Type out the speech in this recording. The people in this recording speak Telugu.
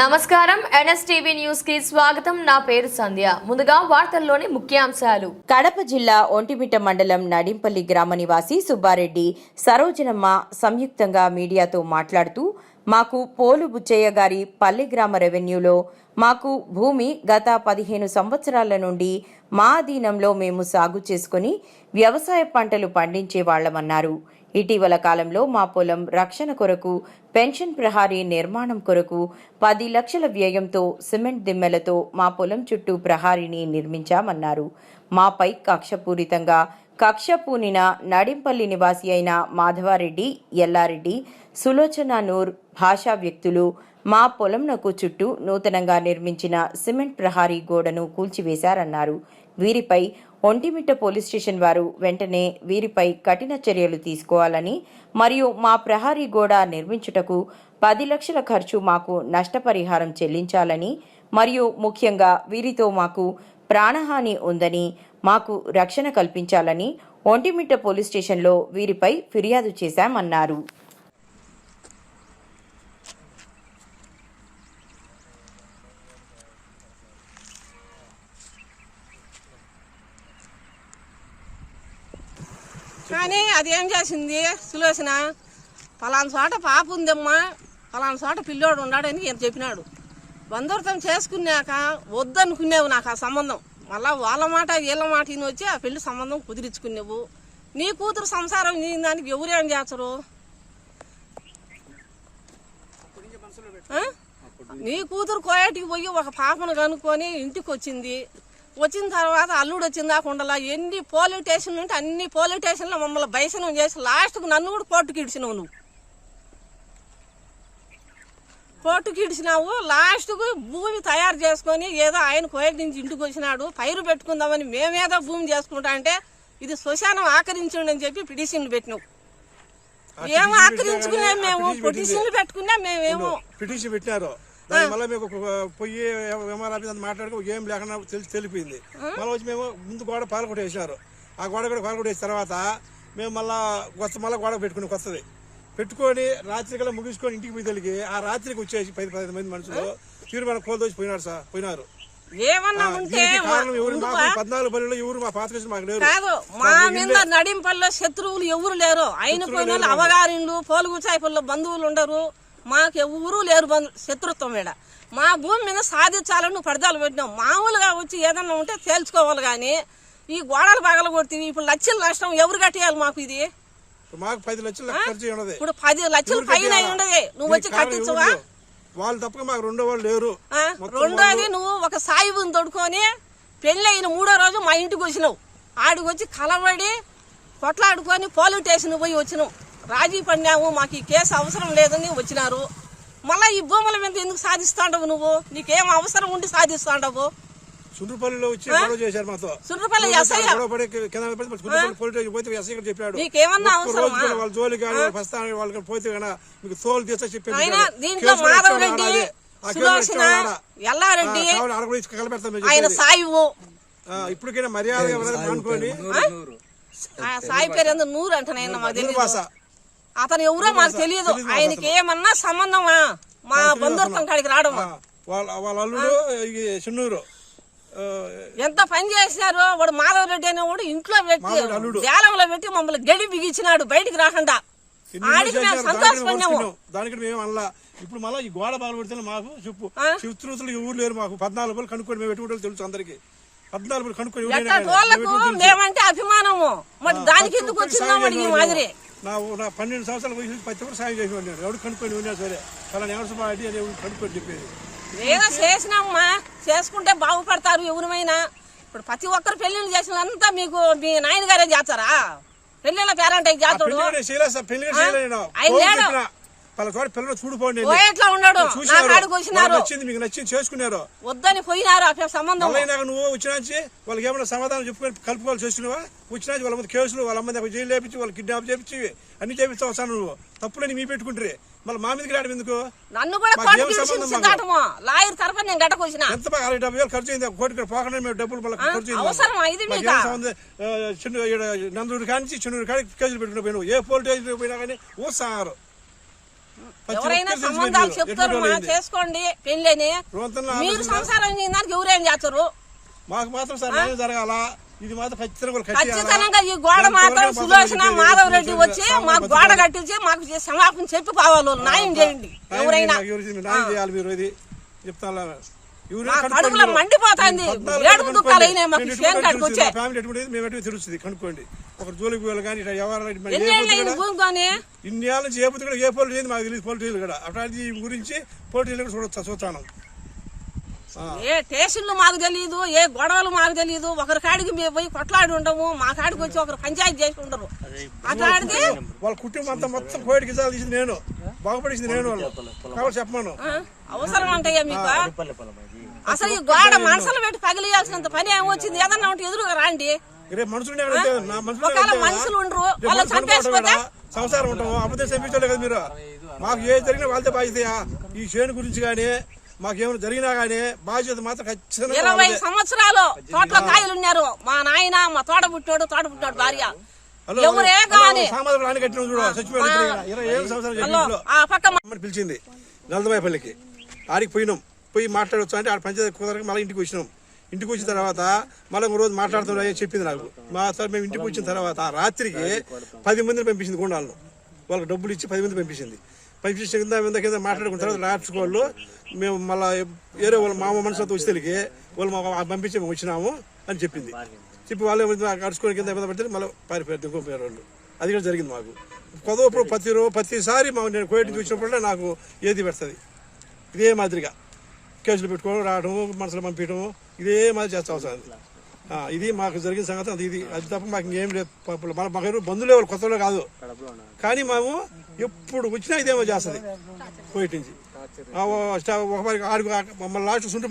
నమస్కారం. ఎన్ఎస్టీవీ న్యూస్కి స్వాగతం. నా పేరు సంధ్య. ముందుగా వార్తల్లోని ముఖ్యాంశాలు. కడప జిల్లా ఒంటిమిట మండలం నడింపల్లి గ్రామ నివాసి సుబ్బారెడ్డి సరోజనమ్మ సంయుక్తంగా మీడియాతో మాట్లాడుతూ మాకు పోలు బుచ్చయ్య గారి పల్లె గ్రామ రెవెన్యూలో మాకు భూమి గత పదిహేను సంవత్సరాల నుండి మా అధీనంలో మేము సాగు చేసుకుని వ్యవసాయ పంటలు పండించే వాళ్ళమన్నారు. ఇటీవల కాలంలో మా పొలం రక్షణ కొరకు పెన్షన్ ప్రహారీ నిర్మాణం కొరకు పది లక్షల వ్యయంతో సిమెంట్ దిమ్మెలతో మా పొలం చుట్టూ ప్రహారీని నిర్మించామన్నారు. మాపై కక్షపూరితంగా కక్ష పూనిన నడింపల్లి నివాసి అయిన మాధవారెడ్డి ఎల్లారెడ్డి సులోచన నూర్ భాషా వ్యక్తులు మా పొలంనకు చుట్టూ నూతనంగా నిర్మించిన సిమెంట్ ప్రహారీ గోడను కూల్చివేశారన్నారు. వీరిపై ఒంటిమిట్ట పోలీస్ స్టేషన్ వారు వెంటనే వీరిపై కఠిన చర్యలు తీసుకోవాలని మరియు మా ప్రహారీ గోడ నిర్మించుటకు పది లక్షల ఖర్చు మాకు నష్టపరిహారం చెల్లించాలని మరియు ముఖ్యంగా వీరితో మాకు ప్రాణహాని ఉందని మాకు రక్షణ కల్పించాలని ఒంటిమిట్ట పోలీస్ స్టేషన్లో వీరిపై ఫిర్యాదు చేశామన్నారు. కానీ అది ఏం చేసింది? సులోచన పలానా చోట పాప ఉందమ్మా పలానా చోట పిల్లోడు ఉన్నాడని ఈయన చెప్పినాడు. బంధువర్తం చేసుకున్నాక వద్దనుకునేవు నాకు ఆ సంబంధం. మళ్ళా వాళ్ళ మాట వీళ్ళ మాట ఈయన వచ్చి ఆ పెళ్ళి సంబంధం కుదిరించుకునేవు నీ కూతురు సంసారం నీ దానికి ఎవరేం చేస్తారు? నీ కూతురు కోయటికి పోయి ఒక పాపను కనుక్కొని ఇంటికి వచ్చింది వచ్చిన తర్వాత అల్లుడు వచ్చిందా కుండలా ఎన్ని పోలీస్ స్టేషన్లు ఉంటే అన్ని పోలీస్ స్టేషన్లో మమ్మల్ని బైసనం చేసి లాస్ట్కు నన్ను కూడా కోర్టుకి ఇడిచినావు నువ్వు. కోర్టుకి ఇడిచినావు లాస్ట్కు భూమి తయారు చేసుకొని ఏదో ఆయన కోయటి నుంచి ఇంటికి వచ్చినాడు పైరు పెట్టుకుందామని మేమేదో భూమి చేసుకుంటా అంటే ఇది శ్మశానం ఆకరించండి అని చెప్పి పిటిషన్లు పెట్టినావు. ఏం ఆకరించుకున్నాం మేము పిటిషన్లు పెట్టుకున్నాం మేమేమో. పిటిషన్ పెట్టినారు. మళ్ళీ మేము ఒక పొయ్యి ఎంఆర్ ఆఫీస్ అంతా మాట్లాడుకో ఏం లేకుండా తెలిసి తెలిపింది మళ్ళీ వచ్చి మేము ముందు గోడ పాలకొట్టేసినారు ఆ గోడ కూడా పాలకొట్టేసిన తర్వాత మేము మళ్ళా కొత్త మళ్ళీ గోడ పెట్టుకుని కొత్తది. పెట్టుకొని రాత్రి కల్లా ముగించుకొని ఇంటికి పోయి తెలిగి ఆ రాత్రికి వచ్చేసి పది పదిహేను మంది మనుషులు తీరుమాన కోల్దోచి పోయినారు సార్ పోయినారు. మాకు మాకు కాదు మా మీద నడింపల్లో శత్రువులు ఎవరు లేరు. అయిన పోయిన అవగారిన్లు పోలుగుచాయిపల్లో బంధువులు ఉండరు. మాకు ఎవరు లేరు బంధు శత్రుత్వం ఈడ. మా భూమి మీద సాధించాలని నువ్వు పడదాలు పెట్టినావు. మామూలుగా వచ్చి ఏదన్నా ఉంటే తేల్చుకోవాలి కానీ ఈ గోడలు పగల కొడుతుంది ఇప్పుడు లక్షల నష్టం ఎవరు కట్టేయాలి మాకు ఇది? మాకు పది లక్షలు ఇప్పుడు పది లక్షలు పైన ఉండదు. నువ్వు వచ్చి కట్టించవా? వాళ్ళు తప్పక మాకు రెండో వాళ్ళు లేరు. రెండోది నువ్వు ఒక సాయిబుని తొడుకొని పెళ్ళి అయిన మూడో రోజు మా ఇంటికి వచ్చినావు. ఆడికి వచ్చి కలబడి కొట్లాడుకొని పోలీస్ స్టేషన్ పోయి వచ్చినావు. రాజీ పడినాము మాకు ఈ కేసు అవసరం లేదని వచ్చినారు. మళ్ళీ ఈ భూముల మీద ఎందుకు సాధిస్తాండవు నువ్వు? నీకేం అవసరం ఉండి సాధిస్తాండవు? సుండ్రుపల్లిలో వచ్చి గొడవ చేశారు మాతో. సుండ్రుపల్లి చెప్పాడు. నీకేమన్నా వాళ్ళ జోలి కానీ వాళ్ళకి పోతే కన్నా మీకు తోలు తీస్తా చెప్పాడు. అయినా దీంట్లో మాధవ్ రెడ్డి సులోచన ఎల్లారెడ్డి ఆయన సాయివు. ఇప్పటికైనా మర్యాద అనుకోండి సాయి పేరు ఎందుకు నూరు అంటున్నాయన్న మాకు తెలియదు భాష అతను ఎవరో మాకు తెలియదు ఆయనకి ఏమన్నా సంబంధమా? మా బంధుత్వం కాడికి రావడం ఆ, వాళ్ళ వాళ్ళ అల్లుడు చిన్నూరు. ఎంత పని చేసినారు వాడు మాధవ్ రెడ్డి అనేవాడు ఇంట్లో పెట్టి. వేలంలో పెట్టి మమ్మల్ని గడి బిగించినాడు బయటికి రాకుండా. రోజులు ఆడికి మేము? దానికి సంతోషపడినాము. ఓర్చుకున్నాం. దానికి మేము అలా ఇప్పుడు మళ్ళీ ఈ గోడ బాగుపడితే మాకు చెప్పు. ఆ? చిత్రుతులు ఎవరు లేరు మాకు. పద్నాలుగు రూపాయలు కనుక్కొని మేము పెట్టుకుంటే తెలుసు అందరికి. పద్నాలుగు రూపాయలు కనుక్కొని. మేమంటే అభిమానము. మరి దానికి ఎందుకు వచ్చిందో మరి ఈ మాదిరి? నా నా పన్నెండు సంవత్సరాల వయసు నుంచి ప్రతి ఒక్కరు సాయం చేసేవాడు నేను ఎవడు కనుక్కొని ఉన్నా సరే. అలా ఎవరు అని ఎవరు కనుక్కొని చెప్పేది. ఏదో చేసినామమ్మా. చేసుకుంటే బాగుపడతారు ఎవరిమైనా. ఇప్పుడు ప్రతి ఒక్కరు పెళ్ళిళ్ళు చేసినంతా మీకు మీ నాయన గారే చేస్తారా? పెళ్ళిళ్ళ పేరంటే చేస్తాడు ఆయన వాళ్ళ చోట పిల్లలు చూడిపోండి ఎట్లా ఉన్నాడు? నచ్చింది? మీకు నచ్చింది చేసుకున్నారు. వద్దని పోయినారు? ఆ సంబంధం మళ్ళీ నువ్వు వచ్చినాచి వాళ్ళకి ఏమైనా సమాధానం చెప్పుకొని కలుపుకోవాలి చేస్తున్నావా వచ్చినాచి వాళ్ళ మంది కేసులు వాళ్ళ మంది జైలు లేపించి వాళ్ళు కిడ్నాప్ చేపించి అన్ని చేపిస్తా వస్తాను నువ్వు. తప్పులని మీ పెట్టుకుంటారే మళ్ళీ మా మీదకి రావడం ఎందుకు? నన్ను కూడా మాకు కోర్టు ఏం సంబంధం మాకు? సిద్ధాటము లాయర్ తరఫున నేను గడకు వచ్చిన ఎంత బాగా అరవై డెబ్బై వేలు ఖర్చు అయింది. కోటి ఇక్కడ పోకుండా మేము డబ్బులు మళ్ళీ ఖర్చు అయింది. నందూరు కానించి చిన్నూరు కాడికి కేసులు పెట్టుకుని పోయినావు. ఏ పోలీస్ స్టేషన్ పోయినా కానీ ఊసారు ఎవరైనా సంబంధాలు. చెప్తారు మా. చేసుకోండి పెళ్ళని మీరు సంసారం చేయడానికి ఎవరేం చేస్తారు మాకు మాత్రం సార్ జరగాల ఇది మాత్రం ఖచ్చితంగా ఈ గోడ మాత్రం సులోచన మాధవ్ రెడ్డి. వచ్చి మాకు గోడ. కట్టించి మాకు క్షమాపణ చెప్పి పోవాలి. న్యాయం చేయండి ఎవరైనా చేయాలి, మీరు ఇది చెప్తాను కడుపులో. మండిపోతాంది. ఏడుపు. దుఃఖాలు అయినాయి మాకు ఫ్యామిలీ మేము తెలుస్తుంది కనుక్కోండి ఒక జోలికి పోయాలి కానీ ఇట్లా ఎవరు మరి ఏ ఎన్ని ఏళ్ళు పొద్దు అయింది కూడా- భూమి కొని? ఇన్ని ఏళ్ళ నుంచి ఏ పొద్దు కూడా ఏ పోటీ లేదు మాకు తెలియదు పోటీ కూడా అట్లాంటి గురించి పోటీలు కూడా చూడొచ్చు చూస్తాను. ఏ స్టేషన్లు మాకు తెలియదు ఏ గొడవలు మాకు తెలియదు ఒకరి కాడికి మేము పోయి కొట్లాడి ఉండము. మా కాడికి వచ్చి ఒకరు పంచాయతీ చేసి ఉండరు. అట్లాంటిది వాళ్ళ కుటుంబం అంతా మొత్తం గిజాలు తీసింది నేను. బాగుపడేసింది నేను వాళ్ళు. కాబట్టి చెప్పమను. అవసరం అంటయ్యా మీకు? అసలు ఈ గోడ మనసులు పెట్టి పగిలియాల్సినంత పని ఏమొచ్చింది? ఏదన్నా ఉంటే ఎదురుగా రాండి. ఒకవేళ. మనుషులు ఉండరు వాళ్ళు చంపేసిపోతే సంసారం ఉంటాము. అబద్ధం చంపించలే కదా మీరు. మాకు ఏ జరిగినా వాళ్ళతో బాధ్యత ఈ చేను గురించి కానీ మాకేమైనా జరిగినా కానీ బాధ్యత మాత్రం ఖచ్చితంగా ఇరవై. సంవత్సరాలు తోటలో కాయలు ఉన్నారు మా నాయన మా తోట పుట్టాడు తోట పుట్టాడు భార్య. ఎవరే గాని. అమ్మని పిలిచింది నలదమాయపల్లికి ఆడికి పోయినాం. పోయి మాట్లాడవచ్చు అంటే ఆడ పంచాయతీ కుదరక మళ్ళీ ఇంటికి వచ్చినాం. ఇంటికి వచ్చిన తర్వాత మళ్ళీ ఒక రోజు మాట్లాడుతున్నా చెప్పింది నాకు. మా సార్ మేము ఇంటికి వచ్చిన తర్వాత రాత్రికి పది మందిని పంపించింది గుండాలను. వాళ్ళకి డబ్బులు ఇచ్చి పది మంది పంపించింది. పంపించిన కింద మీద కింద మాట్లాడుకున్న తర్వాత లాస్ట్ వాళ్ళు మేము మళ్ళీ వేరే వాళ్ళ మామ మనసుతో వచ్చి తెలిగి వాళ్ళు మా పంపించి మేము వచ్చినాము అని చెప్పింది. చెప్పి వాళ్ళు అడుచుకొని కింద మీద పడితే మళ్ళీ పారిపోయారు దిగువ పోయారు వాళ్ళు. అది కూడా జరిగింది మాకు. కొదవప్పుడు ప్రతి ప్రతిసారి మా నేను కోయటికి వచ్చినప్పుడు నాకు ఏది పెడుతుంది? ఇదే మాదిరిగా. కేసులు పెట్టుకోవడం రావడం మనసులు పంపించడం ఇదే మాదిరి చేస్తాం సార్. ఇది మాకు జరిగిన సంగతి అది ఇది. అది తప్ప మాకు ఇంకేం లేదు. పాపం మన మాకు బంధువులు ఎవరు కొత్తలో కాదు. కానీ మేము ఎప్పుడు వచ్చినా ఇదేమో చేస్తుంది. కోయిట్ నుంచి. ఒక మరి ఆడు మమ్మల్ని లాస్ట్ సుంటు